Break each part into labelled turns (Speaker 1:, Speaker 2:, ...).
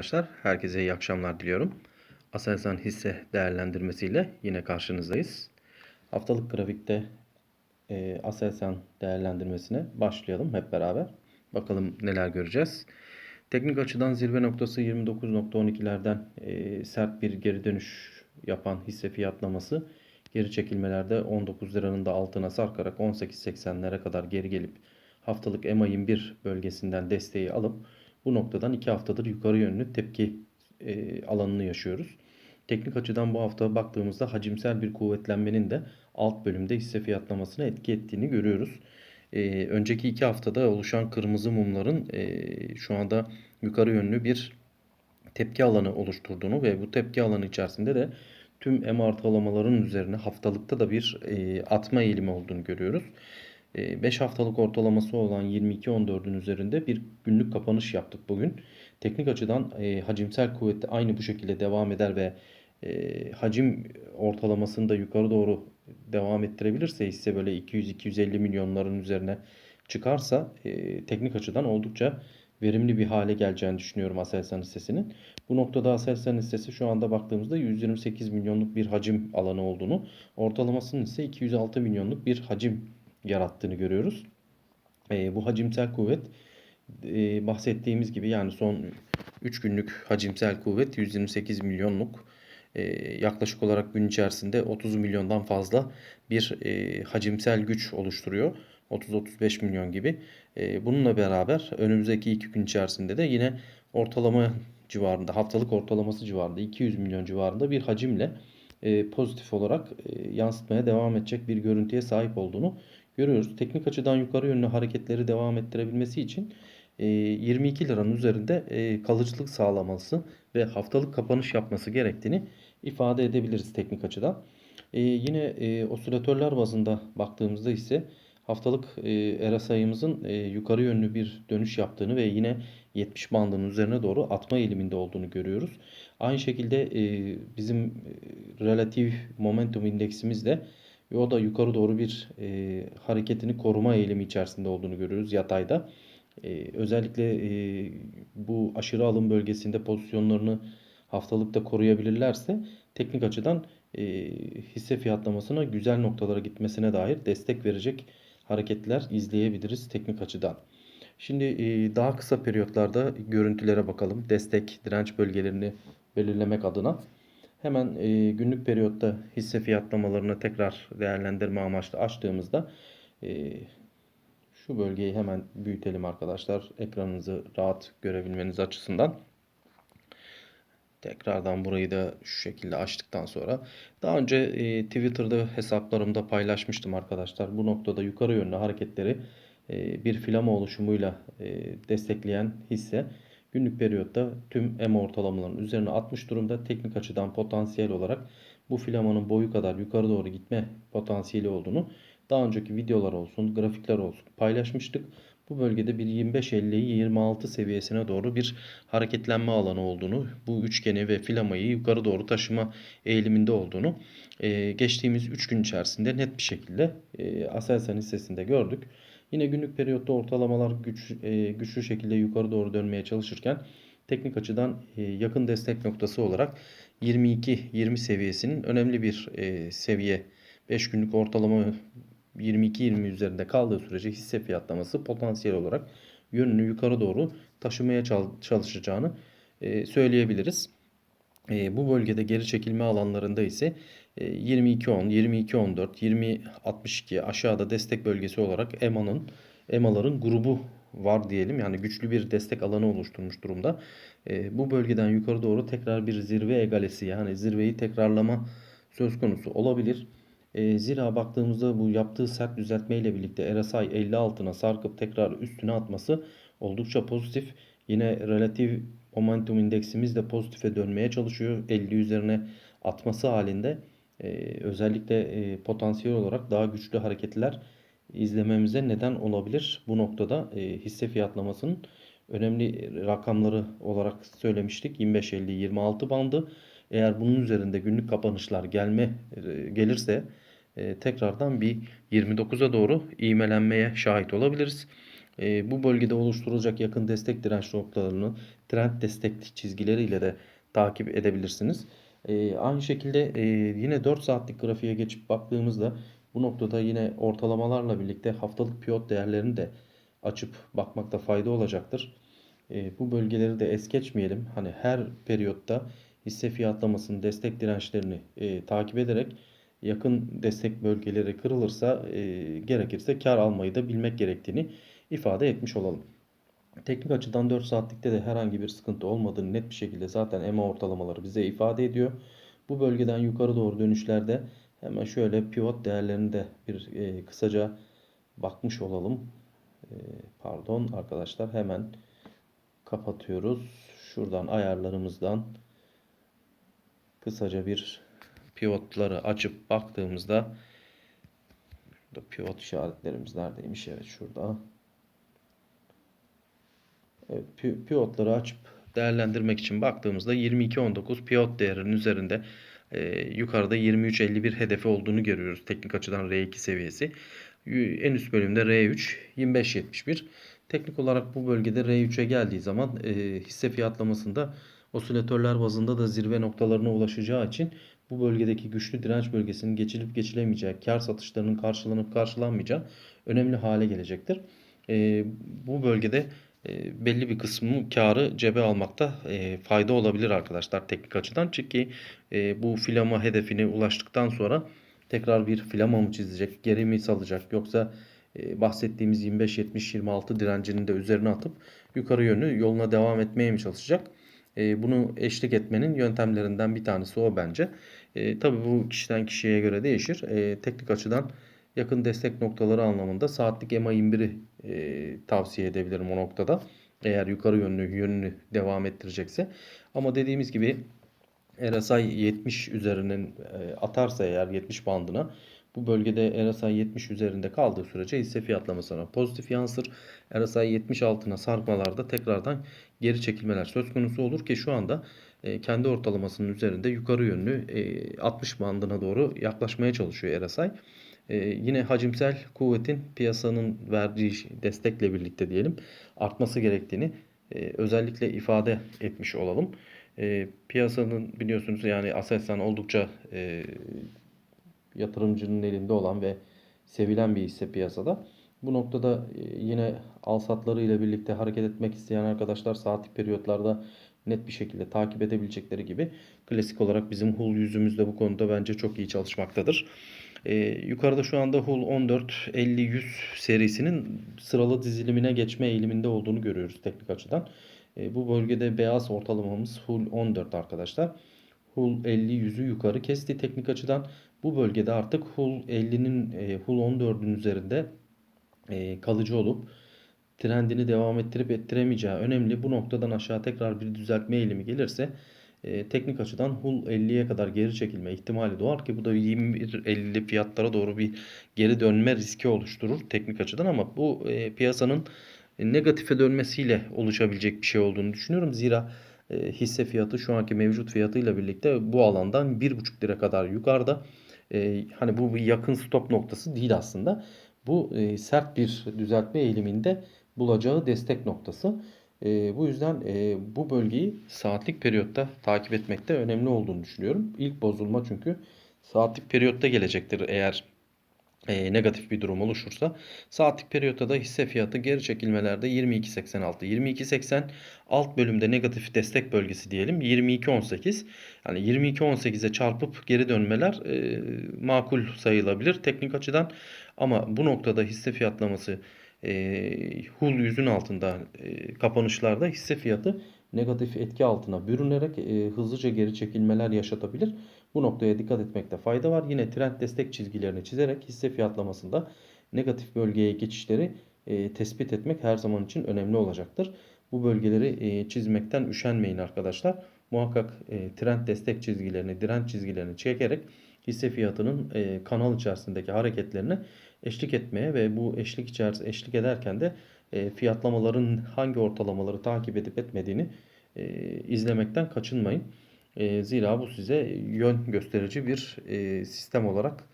Speaker 1: arkadaşlar. Herkese iyi akşamlar diliyorum. Aselsan hisse değerlendirmesiyle yine karşınızdayız. Haftalık grafikte e, Aselsan değerlendirmesine başlayalım hep beraber. Bakalım neler göreceğiz. Teknik açıdan zirve noktası 29.12'lerden e, sert bir geri dönüş yapan hisse fiyatlaması geri çekilmelerde 19 liranın da altına sarkarak 18.80'lere kadar geri gelip haftalık EMA 21 bölgesinden desteği alıp bu noktadan 2 haftadır yukarı yönlü tepki e, alanını yaşıyoruz. Teknik açıdan bu hafta baktığımızda hacimsel bir kuvvetlenmenin de alt bölümde hisse fiyatlamasına etki ettiğini görüyoruz. E, önceki iki haftada oluşan kırmızı mumların e, şu anda yukarı yönlü bir tepki alanı oluşturduğunu ve bu tepki alanı içerisinde de tüm M ortalamaların üzerine haftalıkta da bir e, atma eğilimi olduğunu görüyoruz. 5 haftalık ortalaması olan 22.14'ün üzerinde bir günlük kapanış yaptık bugün. Teknik açıdan e, hacimsel kuvvette aynı bu şekilde devam eder ve e, hacim ortalamasını da yukarı doğru devam ettirebilirse hisse böyle 200-250 milyonların üzerine çıkarsa e, teknik açıdan oldukça verimli bir hale geleceğini düşünüyorum Aselsan hissesinin. Bu noktada Aselsan hissesi şu anda baktığımızda 128 milyonluk bir hacim alanı olduğunu, ortalamasının ise 206 milyonluk bir hacim yarattığını görüyoruz. E, bu hacimsel kuvvet e, bahsettiğimiz gibi yani son 3 günlük hacimsel kuvvet 128 milyonluk e, yaklaşık olarak gün içerisinde 30 milyondan fazla bir e, hacimsel güç oluşturuyor. 30-35 milyon gibi. E, bununla beraber önümüzdeki 2 gün içerisinde de yine ortalama civarında haftalık ortalaması civarında 200 milyon civarında bir hacimle e, pozitif olarak e, yansıtmaya devam edecek bir görüntüye sahip olduğunu görüyoruz. Teknik açıdan yukarı yönlü hareketleri devam ettirebilmesi için 22 e, liranın üzerinde e, kalıcılık sağlaması ve haftalık kapanış yapması gerektiğini ifade edebiliriz teknik açıdan. E, yine osilatörler bazında baktığımızda ise haftalık era sayımızın yukarı yönlü bir dönüş yaptığını ve yine 70 bandının üzerine doğru atma eğiliminde olduğunu görüyoruz. Aynı şekilde bizim relatif momentum indeksimiz de ve o da yukarı doğru bir e, hareketini koruma eğilimi içerisinde olduğunu görüyoruz yatayda. E, özellikle e, bu aşırı alım bölgesinde pozisyonlarını haftalıkta koruyabilirlerse teknik açıdan e, hisse fiyatlamasına güzel noktalara gitmesine dair destek verecek hareketler izleyebiliriz teknik açıdan. Şimdi e, daha kısa periyotlarda görüntülere bakalım. Destek, direnç bölgelerini belirlemek adına. Hemen e, günlük periyotta hisse fiyatlamalarını tekrar değerlendirme amaçlı açtığımızda e, şu bölgeyi hemen büyütelim arkadaşlar. Ekranınızı rahat görebilmeniz açısından. Tekrardan burayı da şu şekilde açtıktan sonra daha önce e, Twitter'da hesaplarımda paylaşmıştım arkadaşlar. Bu noktada yukarı yönlü hareketleri e, bir filama oluşumuyla e, destekleyen hisse günlük periyotta tüm M ortalamalarının üzerine 60 durumda. Teknik açıdan potansiyel olarak bu filamanın boyu kadar yukarı doğru gitme potansiyeli olduğunu daha önceki videolar olsun, grafikler olsun paylaşmıştık. Bu bölgede bir 25-50'yi 26 seviyesine doğru bir hareketlenme alanı olduğunu, bu üçgeni ve filamayı yukarı doğru taşıma eğiliminde olduğunu geçtiğimiz 3 gün içerisinde net bir şekilde e, Aselsan hissesinde gördük. Yine günlük periyotta ortalamalar güç, e, güçlü şekilde yukarı doğru dönmeye çalışırken teknik açıdan e, yakın destek noktası olarak 22-20 seviyesinin önemli bir e, seviye 5 günlük ortalama 22-20 üzerinde kaldığı sürece hisse fiyatlaması potansiyel olarak yönünü yukarı doğru taşımaya çalışacağını söyleyebiliriz. Bu bölgede geri çekilme alanlarında ise 22.10, 22.14, 20.62 aşağıda destek bölgesi olarak EMA'nın EMA'ların grubu var diyelim. Yani güçlü bir destek alanı oluşturmuş durumda. E, bu bölgeden yukarı doğru tekrar bir zirve egalesi yani zirveyi tekrarlama söz konusu olabilir. E, zira baktığımızda bu yaptığı sert düzeltme ile birlikte RSI 50 altına sarkıp tekrar üstüne atması oldukça pozitif. Yine relatif momentum indeksimiz de pozitife dönmeye çalışıyor. 50 üzerine atması halinde e, özellikle e, potansiyel olarak daha güçlü hareketler izlememize neden olabilir. Bu noktada e, hisse fiyatlamasının önemli rakamları olarak söylemiştik. 25-50-26 bandı. Eğer bunun üzerinde günlük kapanışlar gelme e, gelirse e, tekrardan bir 29'a doğru ivmelenmeye şahit olabiliriz. E, bu bölgede oluşturulacak yakın destek direnç noktalarını trend destek çizgileriyle de takip edebilirsiniz. E, aynı şekilde e, yine 4 saatlik grafiğe geçip baktığımızda bu noktada yine ortalamalarla birlikte haftalık pivot değerlerini de açıp bakmakta fayda olacaktır. E, bu bölgeleri de es geçmeyelim. Hani her periyotta hisse fiyatlamasının destek dirençlerini e, takip ederek yakın destek bölgeleri kırılırsa e, gerekirse kar almayı da bilmek gerektiğini ifade etmiş olalım. Teknik açıdan 4 saatlikte de herhangi bir sıkıntı olmadığını net bir şekilde zaten EMA ortalamaları bize ifade ediyor. Bu bölgeden yukarı doğru dönüşlerde hemen şöyle pivot değerlerini de bir e, kısaca bakmış olalım. E, pardon arkadaşlar hemen kapatıyoruz. Şuradan ayarlarımızdan kısaca bir pivotları açıp baktığımızda pivot işaretlerimiz neredeymiş? Evet şurada. Evet, pi- pivotları açıp değerlendirmek için baktığımızda 22.19 pivot değerinin üzerinde e, yukarıda 23.51 hedefi olduğunu görüyoruz. Teknik açıdan R2 seviyesi. En üst bölümde R3 25.71. Teknik olarak bu bölgede R3'e geldiği zaman e, hisse fiyatlamasında osilatörler bazında da zirve noktalarına ulaşacağı için bu bölgedeki güçlü direnç bölgesinin geçilip geçilemeyeceği, kar satışlarının karşılanıp karşılanmayacağı önemli hale gelecektir. E, bu bölgede belli bir kısmı karı cebe almakta e, fayda olabilir arkadaşlar teknik açıdan. Çünkü e, bu filama hedefine ulaştıktan sonra tekrar bir filama mı çizecek, geri mi salacak yoksa e, bahsettiğimiz 25-70-26 direncinin de üzerine atıp yukarı yönlü yoluna devam etmeye mi çalışacak? Bunu eşlik etmenin yöntemlerinden bir tanesi o bence. Tabii bu kişiden kişiye göre değişir. Teknik açıdan yakın destek noktaları anlamında saatlik EMA 21'i e, tavsiye edebilirim o noktada. Eğer yukarı yönlü yönünü devam ettirecekse. Ama dediğimiz gibi RSI 70 üzerinin e, atarsa eğer 70 bandına bu bölgede RSI 70 üzerinde kaldığı sürece hisse fiyatlamasına pozitif yansır. RSI 70 altına sarkmalarda tekrardan geri çekilmeler söz konusu olur ki şu anda e, kendi ortalamasının üzerinde yukarı yönlü e, 60 bandına doğru yaklaşmaya çalışıyor RSI. E, yine hacimsel kuvvetin piyasanın verdiği destekle birlikte diyelim artması gerektiğini e, özellikle ifade etmiş olalım. E, piyasanın biliyorsunuz yani Aselsan oldukça e, yatırımcının elinde olan ve sevilen bir hisse piyasada. Bu noktada e, yine al satları ile birlikte hareket etmek isteyen arkadaşlar saatlik periyotlarda net bir şekilde takip edebilecekleri gibi klasik olarak bizim HUL yüzümüz de bu konuda bence çok iyi çalışmaktadır. Ee, yukarıda şu anda HUL 14 50 100 serisinin sıralı dizilimine geçme eğiliminde olduğunu görüyoruz teknik açıdan. Ee, bu bölgede beyaz ortalamamız HUL 14 arkadaşlar. HUL 50 yüzü yukarı kesti teknik açıdan. Bu bölgede artık HUL 50'nin e, HUL 14'ün üzerinde e, kalıcı olup trendini devam ettirip ettiremeyeceği önemli. Bu noktadan aşağı tekrar bir düzeltme eğilimi gelirse e, teknik açıdan HUL 50'ye kadar geri çekilme ihtimali doğar ki bu da 21.50 fiyatlara doğru bir geri dönme riski oluşturur teknik açıdan ama bu e, piyasanın negatife dönmesiyle oluşabilecek bir şey olduğunu düşünüyorum. Zira e, hisse fiyatı şu anki mevcut fiyatıyla birlikte bu alandan 1,5 lira kadar yukarıda. E, hani bu bir yakın stop noktası değil aslında. Bu e, sert bir düzeltme eğiliminde bulacağı destek noktası. E, bu yüzden e, bu bölgeyi saatlik periyotta takip etmekte önemli olduğunu düşünüyorum. İlk bozulma çünkü saatlik periyotta gelecektir eğer e, negatif bir durum oluşursa. Saatlik periyotta da hisse fiyatı geri çekilmelerde 22.86. 22.80 alt bölümde negatif destek bölgesi diyelim 22.18. Yani 22.18'e çarpıp geri dönmeler e, makul sayılabilir teknik açıdan. Ama bu noktada hisse fiyatlaması e, HUL yüzün altında e, kapanışlarda hisse fiyatı negatif etki altına bürünerek e, hızlıca geri çekilmeler yaşatabilir. Bu noktaya dikkat etmekte fayda var. Yine trend destek çizgilerini çizerek hisse fiyatlamasında negatif bölgeye geçişleri e, tespit etmek her zaman için önemli olacaktır. Bu bölgeleri e, çizmekten üşenmeyin arkadaşlar. Muhakkak e, trend destek çizgilerini, direnç çizgilerini çekerek hisse fiyatının e, kanal içerisindeki hareketlerine eşlik etmeye ve bu eşlik içerisinde eşlik ederken de e, fiyatlamaların hangi ortalamaları takip edip etmediğini e, izlemekten kaçınmayın. E, zira bu size yön gösterici bir sistem olarak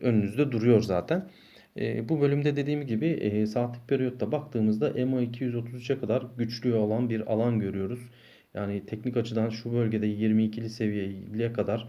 Speaker 1: önünüzde duruyor zaten. Bu bölümde dediğim gibi e, saatlik periyotta baktığımızda EMA 233'e kadar güçlü olan bir alan görüyoruz. Yani teknik açıdan şu bölgede 22'li seviyeye kadar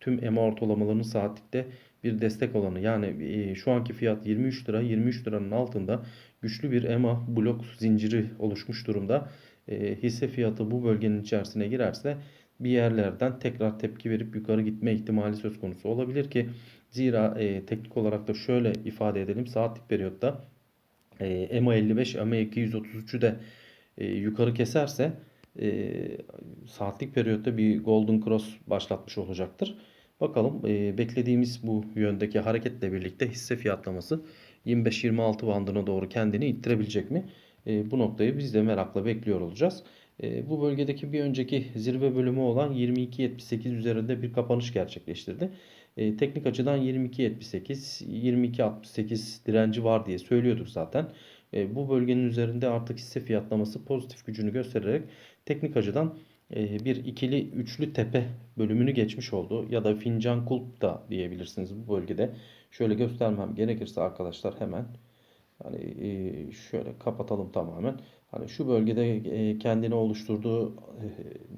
Speaker 1: tüm EMA ortalamalarının saatlikte bir destek alanı. Yani e, şu anki fiyat 23 lira. 23 liranın altında güçlü bir EMA blok zinciri oluşmuş durumda. E, hisse fiyatı bu bölgenin içerisine girerse bir yerlerden tekrar tepki verip yukarı gitme ihtimali söz konusu olabilir ki zira e, teknik olarak da şöyle ifade edelim saatlik periyotta e, EMA 55 EMA 233'ü de e, yukarı keserse e, saatlik periyotta bir golden cross başlatmış olacaktır. Bakalım e, beklediğimiz bu yöndeki hareketle birlikte hisse fiyatlaması 25-26 bandına doğru kendini ittirebilecek mi? E, bu noktayı biz de merakla bekliyor olacağız. E, bu bölgedeki bir önceki zirve bölümü olan 22.78 üzerinde bir kapanış gerçekleştirdi. E, teknik açıdan 22.78, 22.68 direnci var diye söylüyorduk zaten. E, bu bölgenin üzerinde artık hisse fiyatlaması pozitif gücünü göstererek teknik açıdan bir ikili üçlü tepe bölümünü geçmiş oldu. Ya da fincan kulp da diyebilirsiniz bu bölgede. Şöyle göstermem gerekirse arkadaşlar hemen hani e, şöyle kapatalım tamamen. Hani şu bölgede e, kendini oluşturduğu e,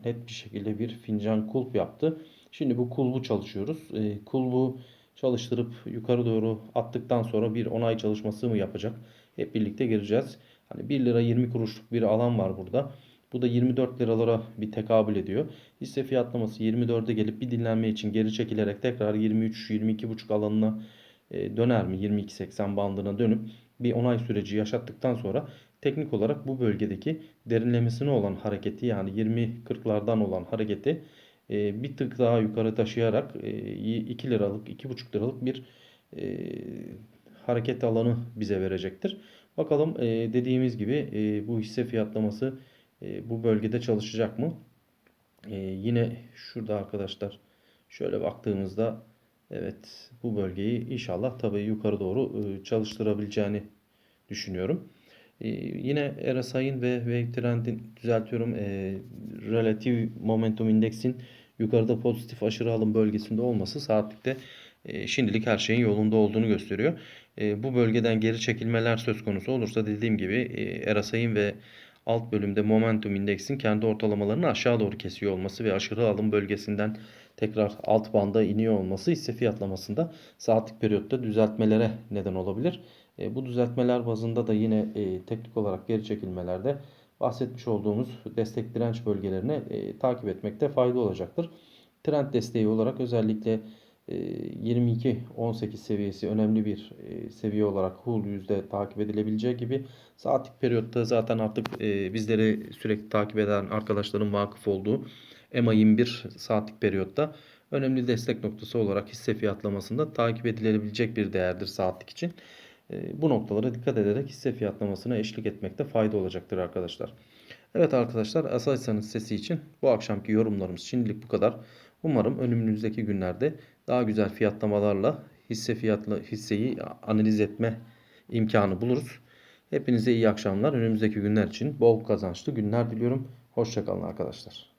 Speaker 1: net bir şekilde bir fincan kulp yaptı. Şimdi bu kulbu çalışıyoruz. E, kulbu çalıştırıp yukarı doğru attıktan sonra bir onay çalışması mı yapacak? Hep birlikte gireceğiz. Hani 1 lira 20 kuruşluk bir alan var burada. Bu da 24 liralara bir tekabül ediyor. Hisse fiyatlaması 24'e gelip bir dinlenme için geri çekilerek tekrar 23-22,5 alanına e, döner mi? 22.80 bandına dönüp bir onay süreci yaşattıktan sonra teknik olarak bu bölgedeki derinlemesine olan hareketi yani 20-40'lardan olan hareketi e, bir tık daha yukarı taşıyarak 2 liralık 2,5 liralık bir e, hareket alanı bize verecektir. Bakalım dediğimiz gibi bu hisse fiyatlaması bu bölgede çalışacak mı? Yine şurada arkadaşlar şöyle baktığımızda Evet bu bölgeyi inşallah tabii yukarı doğru çalıştırabileceğini düşünüyorum. Yine RSI'nin ve Wave Trend'in düzeltiyorum e, relatif momentum indeksin yukarıda pozitif aşırı alım bölgesinde olması saatlikte e, şimdilik her şeyin yolunda olduğunu gösteriyor. E, bu bölgeden geri çekilmeler söz konusu olursa dediğim gibi e, RSI'nin ve alt bölümde momentum indeksin kendi ortalamalarını aşağı doğru kesiyor olması ve aşırı alım bölgesinden tekrar alt banda iniyor olması hisse fiyatlamasında saatlik periyotta düzeltmelere neden olabilir. E, bu düzeltmeler bazında da yine e, teknik olarak geri çekilmelerde bahsetmiş olduğumuz destek direnç bölgelerini e, takip etmekte fayda olacaktır. Trend desteği olarak özellikle 22-18 seviyesi önemli bir seviye olarak HUL yüzde takip edilebileceği gibi saatlik periyotta zaten artık bizleri sürekli takip eden arkadaşların vakıf olduğu EMA 21 saatlik periyotta önemli destek noktası olarak hisse fiyatlamasında takip edilebilecek bir değerdir saatlik için. Bu noktalara dikkat ederek hisse fiyatlamasına eşlik etmekte fayda olacaktır arkadaşlar. Evet arkadaşlar Aselsan'ın sesi için bu akşamki yorumlarımız şimdilik bu kadar. Umarım önümüzdeki günlerde daha güzel fiyatlamalarla hisse fiyatlı hisseyi analiz etme imkanı buluruz. Hepinize iyi akşamlar. Önümüzdeki günler için bol kazançlı günler diliyorum. Hoşçakalın arkadaşlar.